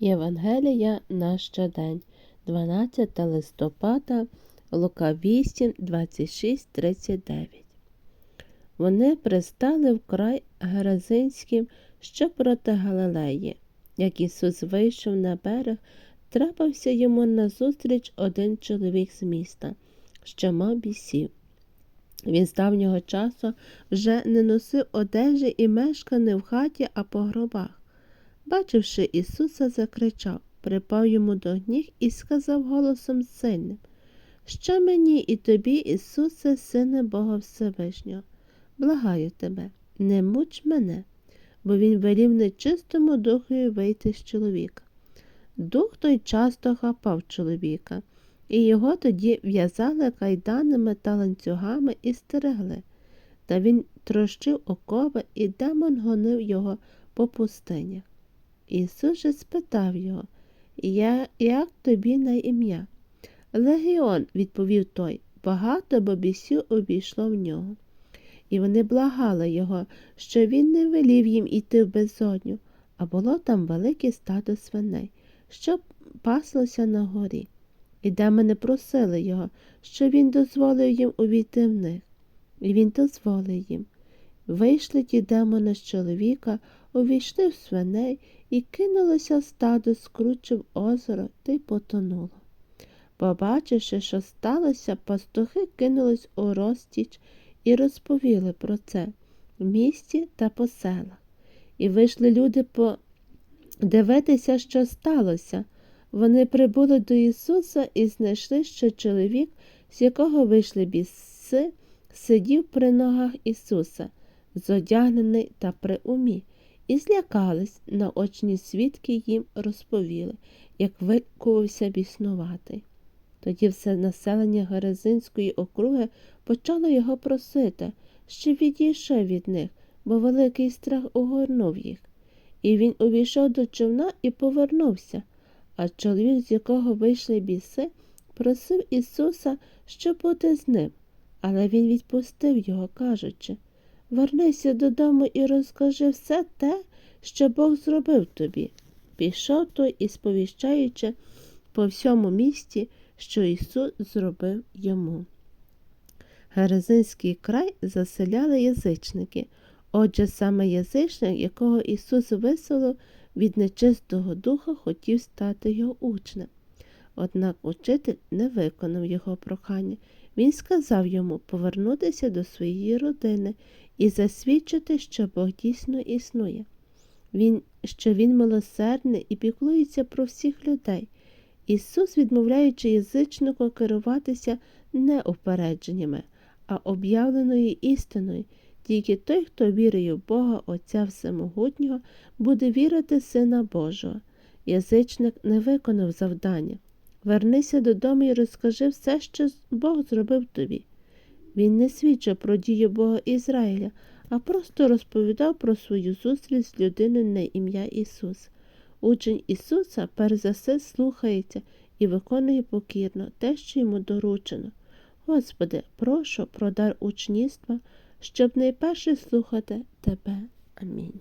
Євангелія на щодень, 12 листопада, Лука 8, 26, 39. Вони пристали в край Геразинським, що проти Галилеї. Як Ісус вийшов на берег, трапився йому назустріч один чоловік з міста, що мав бісів. Він з давнього часу вже не носив одежі і мешкав в хаті, а по гробах. Бачивши Ісуса, закричав, припав йому до ніг і сказав голосом сильним Що мені і тобі, Ісусе, Сине Бога Всевишнього? Благаю тебе, не муч мене, бо він велів нечистому духові вийти з чоловіка. Дух той часто хапав чоловіка, і його тоді в'язали кайданами та ланцюгами і стерегли. Та він трощив окови, і демон гонив його по пустинях. Ісус же спитав його, «Я- як тобі на ім'я? Легіон, відповів той, багато бо бісів обійшло в нього. І вони благали його, що він не велів їм іти в безодню, а було там велике стадо свиней, що паслося на горі. І демони просили його, що він дозволив їм увійти в них. І він дозволив їм. Вийшли ті демони з чоловіка, увійшли в свиней і кинулося стадо скручив озеро та й потонуло. Побачивши, що сталося, пастухи кинулись у розтіч і розповіли про це в місті та по селах. І вийшли люди подивитися, що сталося. Вони прибули до Ісуса і знайшли, що чоловік, з якого вийшли біси, сидів при ногах Ісуса, зодягнений та при умі, і злякались, наочні свідки їм розповіли, як викувався біснуватий. Тоді все населення Герезинської округи почало його просити, щоб відійшов від них, бо великий страх огорнув їх. І він увійшов до човна і повернувся. А чоловік, з якого вийшли біси, просив Ісуса, щоб бути з ним, але він відпустив його, кажучи Вернися додому і розкажи все те, що Бог зробив тобі. Пішов той і сповіщаючи по всьому місті, що Ісус зробив йому. Герезинський край заселяли язичники. Отже, саме язичник, якого Ісус виселив від нечистого духа, хотів стати його учнем. Однак учитель не виконав його прохання. Він сказав йому повернутися до своєї родини і засвідчити, що Бог дійсно існує. Він, що Він милосердний і піклується про всіх людей. Ісус, відмовляючи язичнику керуватися не упередженнями, а об'явленою істиною. Тільки той, хто вірує в Бога Отця Всемогутнього, буде вірити Сина Божого. Язичник не виконав завдання. Вернися додому і розкажи все, що Бог зробив тобі. Він не свідчив про дію Бога Ізраїля, а просто розповідав про свою зустріч з людиною на ім'я Ісус. Учень Ісуса перш за все слухається і виконує покірно те, що йому доручено. Господи, прошу про дар учнівства, щоб найперше слухати Тебе. Амінь.